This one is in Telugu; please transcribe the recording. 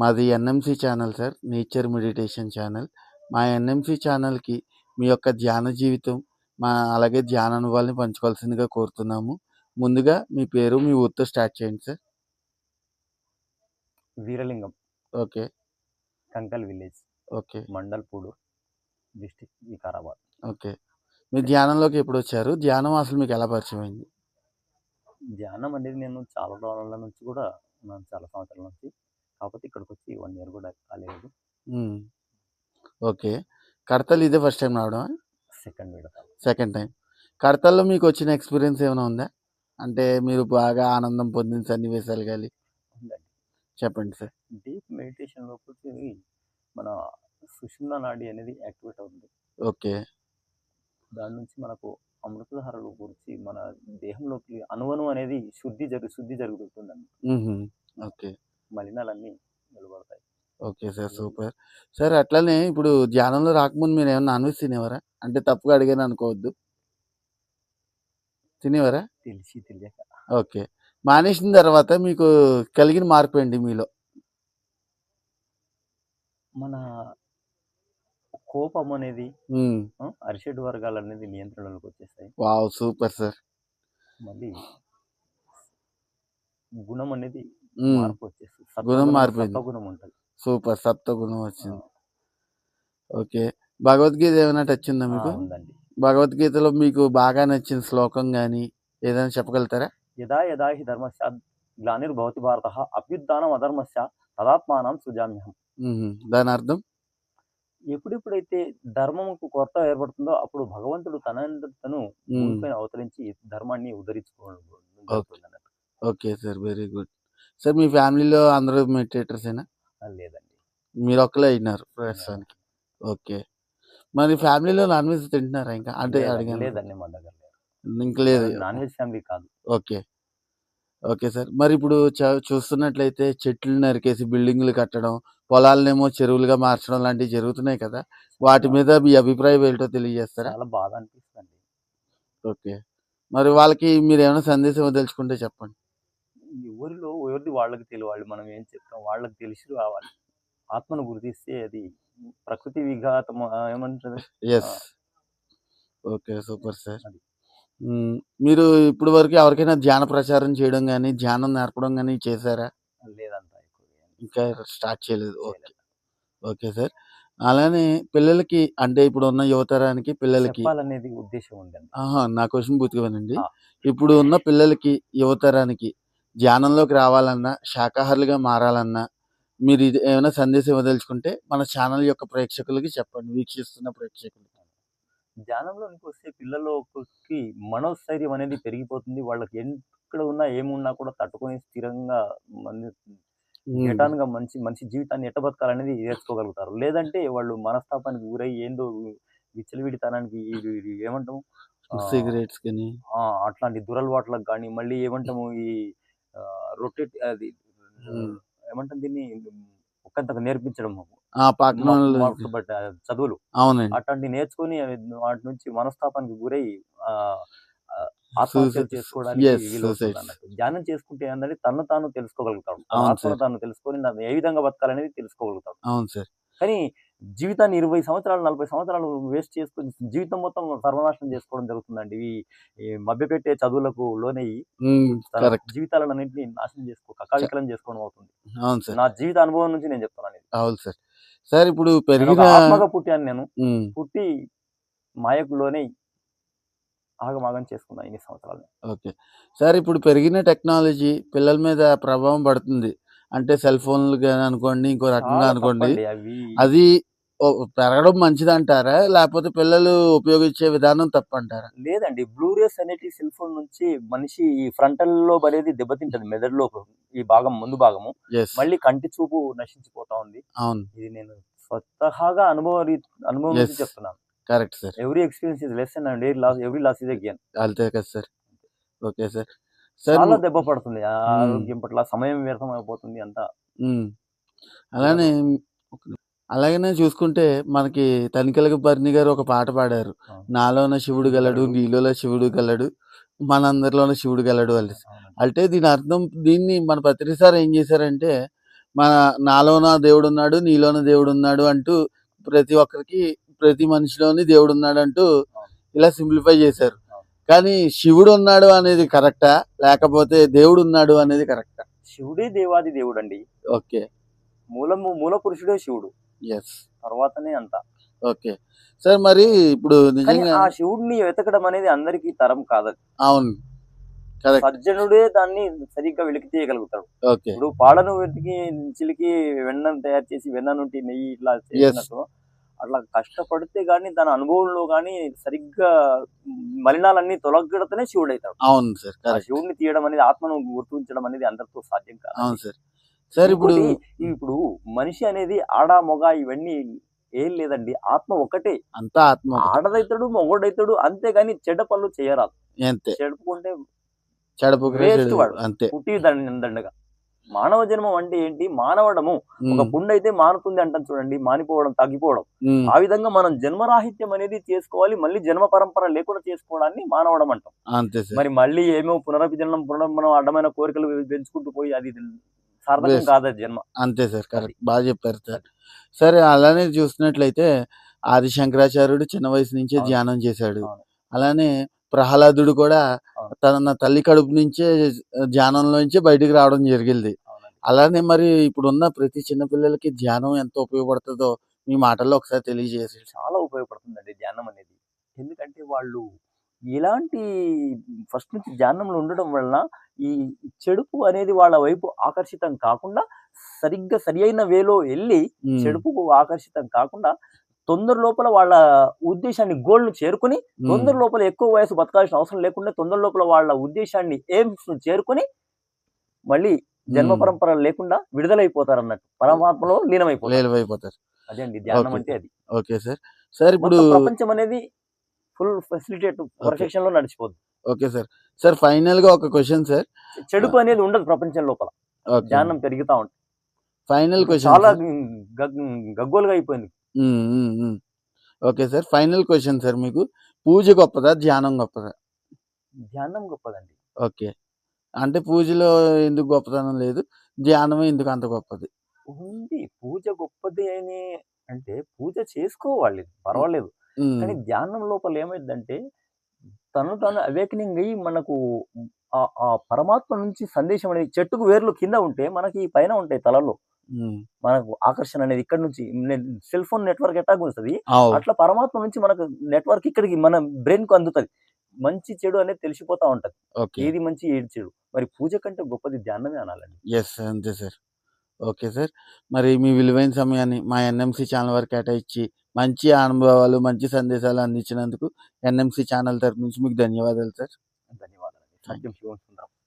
మాది NMC channel sir nature meditation channel. మా ఎన్ఎంసి ఛానల్కి మీ యొక్క ధ్యాన జీవితం మా అలాగే ధ్యాన అనుభవాల్ని పంచుకోవాల్సిందిగా కోరుతున్నాము. ముందుగా మీ పేరు మీ ఊరితో స్టార్ట్ చేయండి sir. Veeralingam. Okay. Kankal village. Okay. Mandalpudu district Vikarabad. Okay. మీరు ధ్యానంలోకి ఎప్పుడు వచ్చారు? ధ్యానం అసలు మీకు ఎలా పరిచయం అయింది? ధ్యానం అనేది నేను చాలా రోజుల నుంచి కూడా చాలా సంవత్సరాల నుంచి. కాకపోతే ఇక్కడికి వచ్చి వన్ ఇయర్ కూడా కాలేదు. ఓకే. కడతలు ఇదే ఫస్ట్ టైం రావడం సెకండ్ విడత సెకండ్ టైం. కడతల్లో మీకు వచ్చిన ఎక్స్పీరియన్స్ ఏమైనా ఉందా? అంటే మీరు బాగా ఆనందం పొందిన సన్నివేశాలు కానీ చెప్పండి సార్. డీప్ మెడిటేషన్ లోపలికి మన సుషుమ్న నాడి అనేది యాక్టివేట్ అవుతుంది. ఓకే. దాని నుంచి మనకు అమృతధారల గురించి మన దేహంలోకి అనువను అనేది శుద్ధి జరు శుద్ధి జరుగుతుందండి. ఓకే. మలినాలన్నీ నిలబడతాయి. Okay sir super. సార్ అట్లనే ఇప్పుడు ధ్యానంలో రాకముందు మీరు ఏమైనా నాన్ వెజ్ తినేవారా? అంటే తప్పుగా అడిగాను అనుకోవద్దు. తినేవారా? తెలిసి తెలియక. ఓకే. మానేసిన తర్వాత మీకు కలిగిన మార్పు ఏంటి మీలో? మన కోపం అనేది అరిషడ్ వర్గాలు అనేది నియంత్రణలోకి వచ్చేస్తాయి. Wow super sir. మళ్ళీ గుణం అనేది. మార్పు గుణం. సత్వగుణం ఉంటుంది. సూపర్ సప్త గుణం వచ్చింది. ఓకే. భగవద్గీత ఏమైనా టచ్ ఉందా మీకు? ఉందండి. భగవద్గీతలో మీకు బాగా నచ్చిన శ్లోకం కానీ ఏదైనా చెప్పగలుగుతారా? యదా యదా హి ధర్మస్య గ్లానిర్భవతి భారత అభ్యుత్నం అధర్మస్య తదాత్మానం సుజామ్యహం. దాని అర్థం? ఎప్పుడెప్పుడైతే ధర్మంకు కొరత ఏర్పడుతుందో అప్పుడు భగవంతుడు తన తను అవతరించి ధర్మాన్ని అన్నట్టు. Okay sir. Very good. Sir మీ ఫ్యామిలీలో అందరూ మెడిటేటర్సేనా లేదండి. మీరు ఒక్కలే అయినారు ప్రస్తుతానికి. ఓకే. మరి ఫ్యామిలీలో నాన్ వెజ్ తింటున్నారా ఇంకా? అంటే అడిగాను. లేదండి మా దగ్గర లేదు. ఇంకా లేదు. నాన్ వెజ్ ఫ్యామిలీ కాదు. ఓకే. Okay sir. మరి ఇప్పుడు చూస్తున్నట్లయితే చెట్లు నరికేసి బిల్డింగ్లు కట్టడం పొలాలనేమో చెరువులుగా మార్చడం లాంటివి జరుగుతున్నాయి కదా? వాటి మీద మీ అభిప్రాయం ఏంటో తెలియజేస్తారా? చాలా బాధ అనిపిస్తుంది ఓకే. మరి వాళ్ళకి మీరు ఏమైనా సందేశం వదలుచుకుంటే చెప్పండి ఎవరిలో ఎవరిది వాళ్ళకి తెలియాలి. మనం ఏం చెప్తాం? వాళ్ళకి తెలిసి రావాలి. ఆత్మను గుర్తిస్తే అది ప్రకృతి విఘాతం ఏమంటారు? Yes okay super sir. మీరు ఇప్పుడు వరకు ఎవరికైనా ధ్యాన ప్రచారం చేయడం కానీ ధ్యానం నేర్పడం కానీ చేశారా? లేదంతా ఇంకా స్టార్ట్ చేయలేదు. ఓకే ఓకే సార్ అలానే పిల్లలకి అంటే ఇప్పుడు ఉన్న యువతరానికి పిల్లలకి చెప్పాలనేది ఉద్దేశం ఉందండి. నా క్వశ్చన్ పూర్తిగానండి ఆ. ఇప్పుడు ఉన్న పిల్లలకి యువతరానికి ధ్యానంలోకి రావాలన్నా శాకాహారులుగా మారాలన్నా మీరు ఇది ఏమైనా సందేశం వదలుచుకుంటే మన ఛానల్ యొక్క ప్రేక్షకులకి చెప్పండి వీక్షిస్తున్న ప్రేక్షకులకి ధ్యానంలోనికి వస్తే పిల్లలకి మనోస్థైర్యం అనేది పెరిగిపోతుంది. వాళ్ళకి ఎక్కడ ఉన్నా ఏమున్నా కూడా తట్టుకొని స్థిరంగా. ఎటాన్గా మంచి మంచి జీవితాన్ని ఎట్ట బతకాలనేది నేర్చుకోగలుగుతారు. లేదంటే వాళ్ళు మనస్తాపానికి గురై ఏందో విచ్చలవిడితనానికి ఏమంటాము? సిగరెట్స్ కానీ. అట్లాంటి దురలవాట్లకు కానీ మళ్ళీ ఏమంటాము ఈ రొటేట్ అది మ్మ్. ఏమంటాం దీన్ని? ఒక్కంతకు నేర్పించడం చదువులు. అవునండి. అట్లాంటి నేర్చుకొని వాటి నుంచి మనస్తాపానికి గురై చేసుకోవడానికి ధ్యానం చేసుకుంటే ఏంటంటే తను తాను తెలుసుకోగలుగుతాడు. తన అవును ఆత్మను. తాను తెలుసుకొని ఏ విధంగా బతకాలనేది తెలుసుకోగలుగుతాడు. అవును సార్. కానీ జీవితాన్ని ఇరవై సంవత్సరాలు నలభై సంవత్సరాలు వేస్ట్ చేసుకొని జీవితం మొత్తం సర్వనాశనం చేసుకోవడం జరుగుతుందండి. ఈ ఈ మభ్యపెట్టే చదువులకు లోనయ్యి జీవితాలను అన్నింటినీ నాశనం చేసుకో కకావికలం చేసుకోవడం అవుతుంది. అవును సార్. నా జీవిత అనుభవం నుంచి నేను చెప్తున్నాను. అవును సార్. సార్ ఇప్పుడు ఆత్మగా పుట్టాను నేను. పుట్టి మాయకు లోనే ఆగమాగం చేసుకున్నా ఇన్ని సంవత్సరాలు ఓకే. సార్ ఇప్పుడు పెరిగిన టెక్నాలజీ పిల్లల మీద ప్రభావం పడుతుంది. అంటే సెల్ ఫోన్లు కానీ అనుకోండి ఇంకో రకంగా అనుకోండి అది పెరగడం మంచిది అంటారా లేకపోతే పిల్లలు ఉపయోగించే విధానం తప్పంటారా? లేదండి. బ్లూరేస్ అనేటి సెల్ ఫోన్ నుంచి మనిషి ఈ ఫ్రంటల్లో అనేది దెబ్బతింటది మెదడులో ఈ భాగం ముందు భాగము. మళ్ళీ కంటి చూపు నశించిపోతా ఉంది. అవును. ఇది నేను స్వతహాగా అనుభవ అనుభవం నుంచి. చెప్తున్నాను. Correct sir every experience is lesson and every loss every loss is gain అంతే కదా సార్ ఓకే సార్ సార్ చాలా దెబ్బ పడుతుంది. ఆ ఆరోగ్యం పట్ల సమయం వ్యర్థం అయిపోతుంది అంతా. అలానే అలాగనే చూసుకుంటే మనకి తనికెలక భరణి గారు ఒక పాట పాడారు. నాలోన శివుడు గలడు నీలోన శివుడు గలడు మనందరిలోన శివుడు గలడు అవునండి. అంటే దీని అర్థం దీన్ని మన పత్రిక సార్ ఏం చేశారంటే మన నాలోన దేవుడు ఉన్నాడు నీలోన దేవుడు ఉన్నాడు అంటూ ప్రతి ఒక్కరికి ప్రతి మనిషిలోని దేవుడు ఉన్నాడు అంటూ ఇలా సింప్లిఫై చేశారు. కానీ శివుడు ఉన్నాడు అనేది కరెక్టా? లేకపోతే దేవుడు ఉన్నాడు అనేది కరెక్టా? శివుడే దేవాది దేవుడు అండి ఓకే. మూలము మూల పురుషుడే శివుడు. ఎస్ తర్వాతనే అంత. ఓకే సార్ మరి ఇప్పుడు కానీ నిజంగా ఆ శివుడిని వెతకడం అనేది అందరికీ తరం కాదు. అవును. కరెక్ట్ సజ్జనుడే దాన్ని సరిగ్గా వెలికి తీయగలుగుతాడు. ఓకే ఇప్పుడు పాలను వెతికి చిలికి వెన్నను తయారు చేసి వెన్న నుండి నెయ్యి ఇట్లా చేసినట్టు అట్లా కష్టపడితే గానీ తన అనుభవంలో గానీ సరిగ్గా మలినాలన్నీ తొలగడతనే శివుడు అవుతాడు అవును సార్ ఆ కరెక్ట్ శివుడిని తీయడం అనేది ఆత్మను గుర్తించడం అనేది అందరితో సాధ్యం కాదు. అవును సార్ సార్ ఇప్పుడు ఇప్పుడు మనిషి అనేది ఆడ మొగ ఇవన్నీ ఏం లేదండి. ఆత్మ ఒకటే అంతా ఆత్మ. ఆడదైతాడు మొగోడైతాడు అంతేగాని చెడ్డ పనులు చేయరాదు. అంతే. చెడుపుకుంటే చెడపు. అంతే. పుట్టి దండ- దండగా మానవ జన్మం అంటే ఏంటి? మానవడము. ఒక పుండు అయితే మానుతుంది అంటాం చూడండి మానిపోవడం తగ్గిపోవడం. ఆ విధంగా మనం జన్మరాహిత్యం అనేది చేసుకోవాలి మళ్ళీ జన్మ పరంపర లేకుండా చేసుకోవడాన్ని మానవడం అంటాం. మరి మళ్ళీ ఏమో పునరభిజనం పునర్మనం అడ్డమైన కోరికలు పెంచుకుంటూ పోయి అది సార్థకం. కాదు జన్మ అంతే సార్ కరెక్ట్ బాగా చెప్పారు సార్ సరే అలానే చూసినట్లయితే ఆది శంకరాచార్యుడు చిన్న వయసు నుంచే. ధ్యానం చేశాడు. అలానే ప్రహ్లాదుడు కూడా. తన తల్లి కడుపు నుంచే ధ్యానంలోంచి బయటికి రావడం జరిగింది. అలానే మరి ఇప్పుడున్న ప్రతి చిన్న పిల్లలకి ధ్యానం ఎంత ఉపయోగపడుతుందో మీ మాటల్లో ఒకసారి తెలియజేసి చాలా ఉపయోగపడుతుందండి ధ్యానం అనేది ఎందుకంటే వాళ్ళు ఎలాంటి ఫస్ట్ నుంచి ధ్యానంలో ఉండడం వలన ఈ చెడుపు అనేది వాళ్ళ వైపు ఆకర్షితం కాకుండా సరిగ్గా సరి అయిన వేలో వెళ్ళి ఉమ్, చెడుపుకు ఆకర్షితం కాకుండా తొందర లోపల వాళ్ళ ఉద్దేశాన్ని గోల్ను చేరుకుని తొందర లోపల ఎక్కువ వయసు బతకాల్సిన అవసరం లేకుండా తొందర లోపల వాళ్ళ ఉద్దేశాన్ని ఎయిమ్స్ను చేరుకుని మళ్ళీ జన్మ పరంపర లేకుండా విడుదలైపోతారు అన్నట్టు పరమాత్మలో లీనమైపోతారు. అదే అండి ధ్యానం. అంటే అది. Okay sir. సార్ ఇప్పుడు ప్రపంచం అనేది ఫుల్ ఫెసిలిటేట్ పర్ఫెక్షన్లో నడిచిపోద్ది. Okay sir. సార్ ఫైనల్గా ఒక క్వశ్చన్ సార్. చెడుపు అనేది ఉండదు ప్రపంచం లోపల. ధ్యానం పెరుగుతా ఉంటుంది. ఫైనల్ క్వశ్చన్ చాలా గగ్- గగ్గోలుగా అయిపోయింది. Okay sir final question sir మీకు. పూజ గొప్పదా ధ్యానం గొప్పదా? ధ్యానం గొప్పదండి. ఓకే. అంటే పూజలో ఎందుకు గొప్పతనం లేదు ధ్యానం ఎందుకు అంత గొప్పది? ఉంది పూజ గొప్పది అని అంటే పూజ చేసుకోవాలి పర్వాలేదు. కానీ ధ్యానం లోపల ఏమైందంటే తను తాను అవేకనింగ్ అయ్యి మనకు ఆ పరమాత్మ నుంచి సందేశం అనేది చెట్టుకు వేర్లు కింద ఉంటే మనకి పైన ఉంటాయి తలలో. మనకు ఆకర్షణ అనేది ఇక్కడ నుంచి సెల్ ఫోన్ నెట్వర్క్ ఎట్టాగా వస్తుంది అట్లా పరమాత్మ నుంచి మనకు నెట్వర్క్ ఇక్కడికి మన బ్రెయిన్కు అందుతుంది. మంచి చెడు అనేది తెలిసిపోతా ఉంటది. ఏది మంచి ఏది చెడు. మరి పూజ కంటే గొప్పది ధ్యానమే అనాలండి. ఎస్ అంతే సార్. Okay sir. మరి మీ విలువైన సమయాన్ని మా ఎన్ఎంసి ఛానల్ వరకు కేటాయించి మంచి అనుభవాలు మంచి సందేశాలు అందించినందుకు ఎన్ఎంసి ఛానల్ తరపు నుంచి మీకు ధన్యవాదాలు సార్. ధన్యవాదాలు.